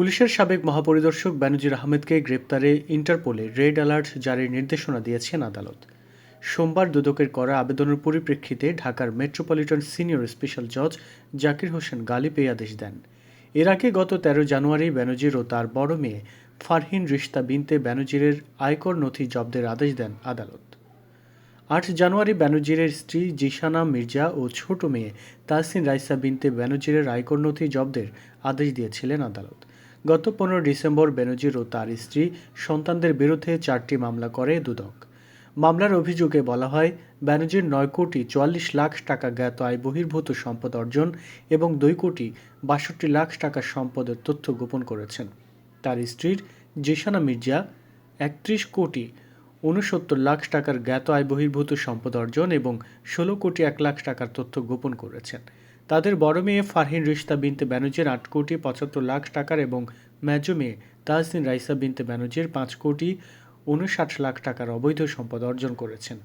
পুলিশের সাবেক মহাপরিদর্শক বেনজির আহমেদকে গ্রেপ্তারে ইন্টারপোলে রেড অ্যালার্ট জারির নির্দেশনা দিয়েছেন আদালত। সোমবার দুদকের করা আবেদনের পরিপ্রেক্ষিতে ঢাকার মেট্রোপলিটন সিনিয়র স্পেশাল জজ জাকির হোসেন গালিব এই আদেশ দেন। এর আগে গত তেরো জানুয়ারি বেনজির ও তার বড় মেয়ে ফারহিন রিশতা বিনতে বেনজিরের আয়কর নথি জব্দের আদেশ দেন আদালত। আট জানুয়ারি ব্যানার্জিরের স্ত্রী জিশানা মির্জা ও ছোট মেয়ে তাহসিন রাইসা বিনতে ব্যানার্জিরের আয়কর নথি জব্দের আদেশ দিয়েছিলেন আদালত। গত পনেরো ডিসেম্বর বেনজির ও তার স্ত্রী সন্তানদের বিরুদ্ধে চারটি মামলা করে দুদক। মামলার অভিযোগে বলা হয় ব্যানার্জির নয় কোটি চুয়াল্লিশ লাখ টাকা জ্ঞাত আয় বহির্ভূত সম্পদ অর্জন এবং দুই কোটি বাষট্টি লাখ টাকা সম্পদের তথ্য গোপন করেছেন। তার স্ত্রীর জিশানা মির্জা একত্রিশ কোটি উনসত্তর লাখ টাকার জ্ঞাত আয় বহির্ভূত সম্পদ অর্জন এবং ষোলো কোটি এক লাখ টাকার তথ্য গোপন করেছেন। তাদের বড় মেয়ে ফারহিন রিশতা বিনতে ব্যানার্জির আট কোটি পঁচাত্তর লাখ টাকার এবং ম্যাজো মেয়ে তাহসিন রাইসা বিনতে ব্যানার্জির পাঁচ কোটি উনষাট লাখ টাকার অবৈধ সম্পদ অর্জন করেছেন।